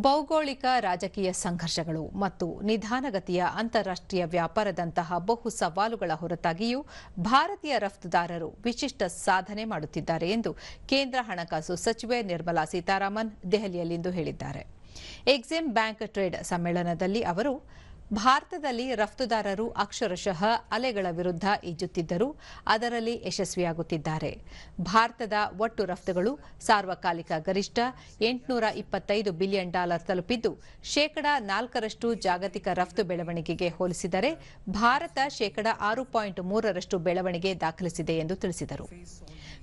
ಭೌಗೋಳಿಕ ರಾಜಕೀಯ ಸಂಘರ್ಷಗಳು ಮತ್ತು ನಿಧಾನಗತಿಯ ಅಂತಾರಾಷ್ಟ್ರೀಯ ವ್ಯಾಪಾರದಂತಹ ಬಹು ಸವಾಲುಗಳ ಹೊರತಾಗಿಯೂ ಭಾರತೀಯ ರಫ್ತುದಾರರು ವಿಶಿಷ್ಟ ಸಾಧನೆ ಮಾಡುತ್ತಿದ್ದಾರೆ ಎಂದು ಕೇಂದ್ರ ಹಣಕಾಸು ಸಚಿವೆ ನಿರ್ಮಲಾ ಸೀತಾರಾಮನ್ ದೆಹಲಿಯಲ್ಲಿಂದು ಹೇಳಿದ್ದಾರೆ. ಎಕ್ಸಿಮ್ ಬ್ಯಾಂಕ್ ಟ್ರೇಡ್ ಸಮ್ಮೇಳನದಲ್ಲಿ ಅವರು ಭಾರತದಲ್ಲಿ ರಫ್ತುದಾರರು ಅಕ್ಷರಶಃ ಅಲೆಗಳ ವಿರುದ್ಧ ಈಜುತ್ತಿದ್ದರೂ ಅದರಲ್ಲಿ ಯಶಸ್ವಿಯಾಗುತ್ತಿದ್ದಾರೆ. ಭಾರತದ ಒಟ್ಟು ರಫ್ತುಗಳು ಸಾರ್ವಕಾಲಿಕ ಗರಿಷ್ಠ ಎಂಟುನೂರ ಇಪ್ಪತ್ತೈದು ಬಿಲಿಯನ್ ಡಾಲರ್ ತಲುಪಿದ್ದು, ಶೇಕಡಾ ನಾಲ್ಕರಷ್ಟು ಜಾಗತಿಕ ರಫ್ತು ಬೆಳವಣಿಗೆಗೆ ಹೋಲಿಸಿದರೆ ಭಾರತ ಶೇಕಡಾ ಆರು ಪಾಯಿಂಟ್ ಮೂರರಷ್ಟು ಬೆಳವಣಿಗೆ ದಾಖಲಿಸಿದೆ ಎಂದು ತಿಳಿಸಿದರು.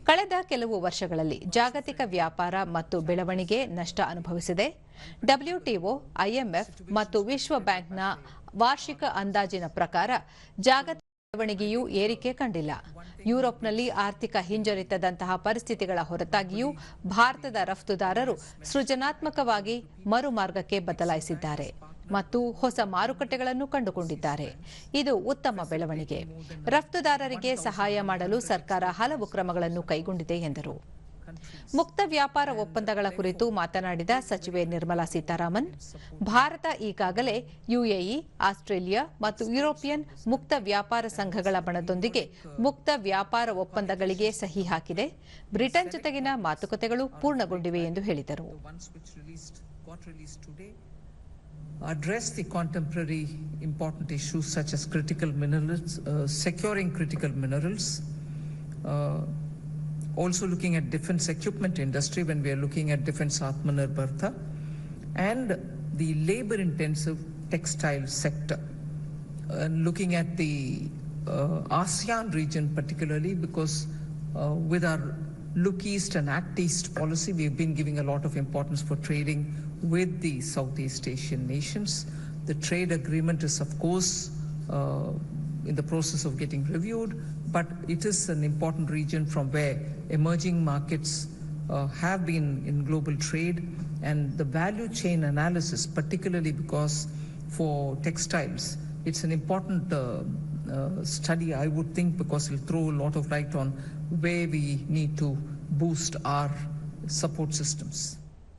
ಕಳೆದ ಕೆಲವು ವರ್ಷಗಳಲ್ಲಿ ಜಾಗತಿಕ ವ್ಯಾಪಾರ ಮತ್ತು ಬೆಳವಣಿಗೆ ನಷ್ಟ ಅನುಭವಿಸಿದೆ. ಡಬ್ಲ್ಯೂಟಿಒ ಐಎಂಎಫ್ ಮತ್ತು ವಿಶ್ವ ಬ್ಯಾಂಕ್ನ ವಾರ್ಷಿಕ ಅಂದಾಜಿನ ಪ್ರಕಾರ ಜಾಗತಿಕ ಬೆಳವಣಿಗೆಯೂ ಏರಿಕೆ ಕಂಡಿಲ್ಲ. ಯುರೋಪ್ನಲ್ಲಿ ಆರ್ಥಿಕ ಹಿಂಜರಿತದಂತಹ ಪರಿಸ್ಥಿತಿಗಳ ಹೊರತಾಗಿಯೂ ಭಾರತದ ರಫ್ತುದಾರರು ಸೃಜನಾತ್ಮಕವಾಗಿ ಮರುಮಾರ್ಗಕ್ಕೆ ಬದಲಾಯಿಸಿದ್ದಾರೆ ಮತ್ತು ಹೊಸ ಮಾರುಕಟ್ಟೆಗಳನ್ನು ಕಂಡುಕೊಂಡಿದ್ದಾರೆ. ಇದು ಉತ್ತಮ ಬೆಳವಣಿಗೆ. ರಫ್ತುದಾರರಿಗೆ ಸಹಾಯ ಮಾಡಲು ಸರ್ಕಾರ ಹಲವು ಕ್ರಮಗಳನ್ನು ಕೈಗೊಂಡಿದೆ ಎಂದರು. ಮುಕ್ತ ವ್ಯಾಪಾರ ಒಪ್ಪಂದಗಳ ಕುರಿತು ಮಾತನಾಡಿದ ಸಚಿವೆ ನಿರ್ಮಲಾ ಸೀತಾರಾಮನ್ ಭಾರತ ಈಗಾಗಲೇ ಯುಎಇ ಆಸ್ಟ್ರೇಲಿಯಾ ಮತ್ತು ಯುರೋಪಿಯನ್ ಮುಕ್ತ ವ್ಯಾಪಾರ ಸಂಘಗಳ ಬಣದೊಂದಿಗೆ ಮುಕ್ತ ವ್ಯಾಪಾರ ಒಪ್ಪಂದಗಳಿಗೆ ಸಹಿ ಹಾಕಿದೆ. ಬ್ರಿಟನ್ ಜೊತೆಗಿನ ಮಾತುಕತೆಗಳು ಪೂರ್ಣಗೊಂಡಿವೆ ಎಂದು ಹೇಳಿದರು. Address the contemporary important issues such as critical minerals, uh, securing critical minerals, uh, also looking at defense equipment industry when we are looking at defense Atmanirbharta, and the labor intensive textile sector. And looking at the uh, ASEAN region particularly because uh, with our Look East and Act East policy, we've been giving a lot of importance for trading with the Southeast Asian nations. The trade agreement is, of course, uh, in the process of getting reviewed, but it is an important region from where emerging markets uh, have been in global trade and the value chain analysis, particularly because for textiles, it's an important uh, uh, study, I would think, because it'll throw a lot of light on where we need to boost our support systems.